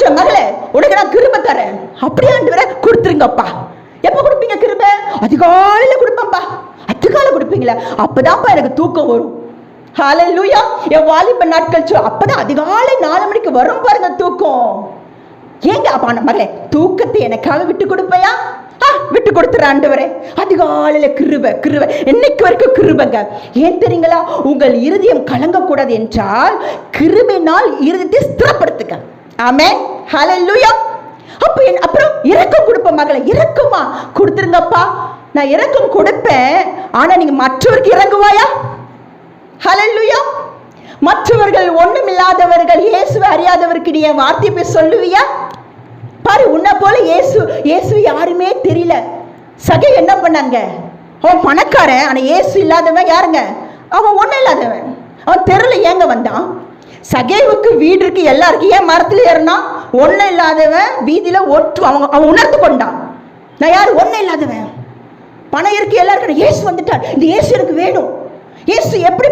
சொல்ல மகளே உனக்கு நான் கிருப தரேன். அப்படியே வர கொடுத்துருங்கப்பா. எப்போ கொடுப்பீங்க கிருப? அதிகாலையில கொடுப்பேன்ப்பா அதிகாலை கொடுப்பீங்களா அப்பதான்ப்பா எனக்கு தூக்கம் வரும். ஹalleluya என் வாலிப நாட்கள் சொல் அப்பதான் அதிகாலை நாலு மணிக்கு வரும் பாருங்க தூக்கம். ஏங்க அப்பா அந்த மகளே தூக்கத்தை எனக்காக விட்டு கொடுப்பையா? விட்டு கொடுத்துற ஆண்டவரே அதிகாலையில கிருப கிருப. என்னைக்கு வரைக்கும் கிருபங்க. ஏன் தெரியுங்களா? உங்கள் இருதயம் கலங்கக்கூடாது என்றால் கிருபினால் இருதயத்தை ஸ்திரப்படுத்துங்க. ஆமே ஹalleluya அப்போ என் அப்புறம் இறக்கம் கொடுப்பேன் மகளை இறக்குமா? கொடுத்துருங்கப்பா. நான் இறக்கம் கொடுப்பேன். ஆனா நீங்க மற்றவருக்கு இறங்குவாயா? ஹalleluya மற்றவர்கள் ஒண்ணுமில்லாதவர்கள் இயேசுவை அறியாதவருக்கு நீ என் வார்த்தை போய் சொல்லுவியா? பாரு உன்னை போல இயேசு இயேசு யாருமே தெரியல. சகை என்ன பண்ணாங்க? அவன் பணக்காரன் ஆனா இயேசு இல்லாதவன் யாருங்க? அவன் ஒன்றும் இல்லாதவன். அவன் தெருல ஏங்க வந்தான்? சகைவுக்கு வீடு இருக்கு எல்லாருக்கும் ஏன் மரத்தில் ஏறினான் ஒண்ணும் இல்லாதவன் வீதியில ஒட்டு அவங்க அவன் உணர்ந்து கொண்டான். நான் யார்? ஒண்ணும் இல்லாதவன். பணம் இருக்கு எல்லாருக்கும். இயேசு வந்துட்டார். இந்த இயேசு எனக்கு வேணும். இயேசு எப்படிப்பட்ட